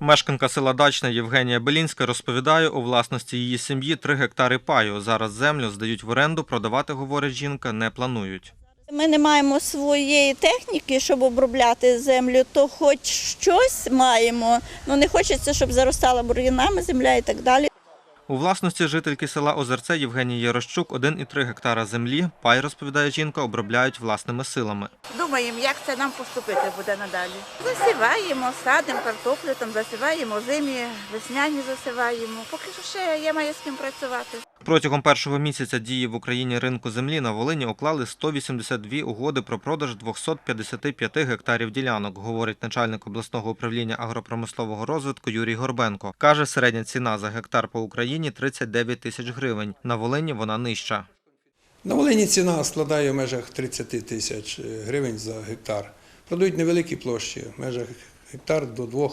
Мешканка села Дачна Євгенія Белінська розповідає, у власності її сім'ї три гектари паю. Зараз землю здають в оренду, продавати, говорить жінка, не планують. Ми не маємо своєї техніки, щоб обробляти землю, то хоч щось маємо. Ну не хочеться, щоб заростала бур'янами земля і так далі. У власності жительки села Озерце Євгенії Ярощук 1,3 гектара землі. Пай, розповідає жінка, обробляють власними силами. Думаємо, як це нам поступити буде надалі. Засіваємо, садимо картоплю, там засіваємо зимі, весняні засіваємо. Поки що ще є має з ким працювати. Протягом першого місяця дії в Україні ринку землі на Волині уклали 182 угоди про продаж 255 гектарів ділянок, говорить начальник обласного управління агропромислового розвитку Юрій Горбенко. Каже, середня ціна за гектар по Україні 39 тисяч гривень. На Волині вона нижча. На Волині ціна складає в межах 30 тисяч гривень за гектар. Продають невеликі площі, в межах гектар до 2,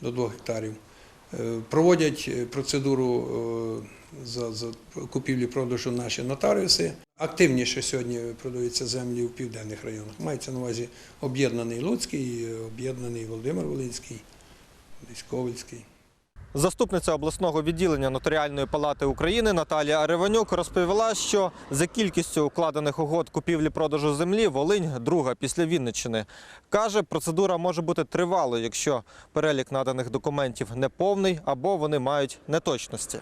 до 2 гектарів. Е, Проводять е, процедуру е, за, за купівлі-продажу наші нотаріуси. Активніше сьогодні продаються землі в південних районах. Мається на увазі об'єднаний Луцький, е, об'єднаний Володимир Волинський, Військовицький. Заступниця обласного відділення Нотаріальної палати України Наталія Ариванюк розповіла, що за кількістю укладених угод купівлі-продажу землі Волинь друга після Вінниччини. Каже, процедура може бути тривалою, якщо перелік наданих документів неповний або вони мають неточності.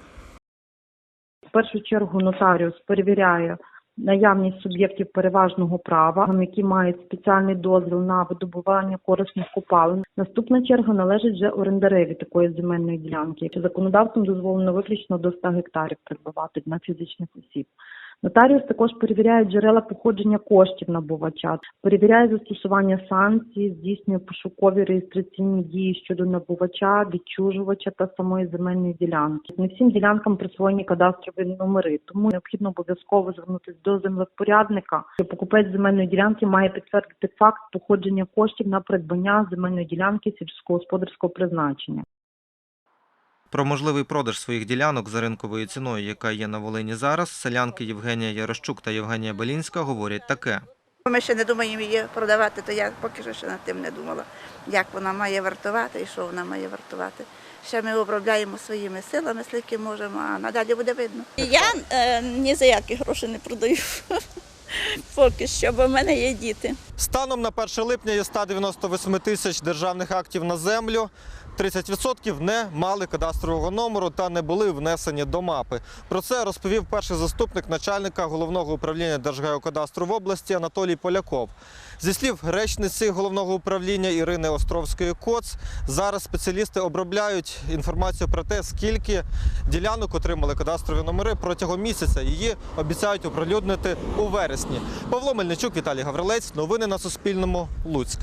В першу чергу нотаріус перевіряє наявність суб'єктів переважного права, які мають спеціальний дозвіл на видобування корисних копалин. Наступна черга належить вже орендареві такої земельної ділянки. Законодавством дозволено виключно до 100 гектарів придбавати на фізичних осіб. Нотаріус також перевіряє джерела походження коштів набувача, перевіряє застосування санкцій, здійснює пошукові реєстраційні дії щодо набувача, відчужувача та самої земельної ділянки. Не всім ділянкам присвоєні кадастрові номери, тому необхідно обов'язково звернутися до землевпорядника. що Покупець земельної ділянки має підтвердити факт походження коштів на придбання земельної ділянки сільськогосподарського призначення. Про можливий продаж своїх ділянок за ринковою ціною, яка є на Волині зараз, селянки Євгенія Ярощук та Євгенія Белінська говорять таке. Ми ще не думаємо її продавати, то я поки що ще над тим не думала, як вона має вартувати і що вона має вартувати. Ще ми обробляємо своїми силами, скільки можемо, а надалі буде видно. Я е, ні за які гроші не продаю. Поки що, бо в мене є діти. Станом на 1 липня є 198 тисяч державних актів на землю. 30% не мали кадастрового номеру та не були внесені до мапи. Про це розповів перший заступник начальника головного управління Держгеокадастру в області Анатолій Поляков. Зі слів речниці головного управління Ірини Островської Коц, зараз спеціалісти обробляють інформацію про те, скільки ділянок отримали кадастрові номери протягом місяця. Її обіцяють оприлюднити у вересні. Павло Мельничук, Віталій Гаврилець. Новини на Суспільному. Луцьк.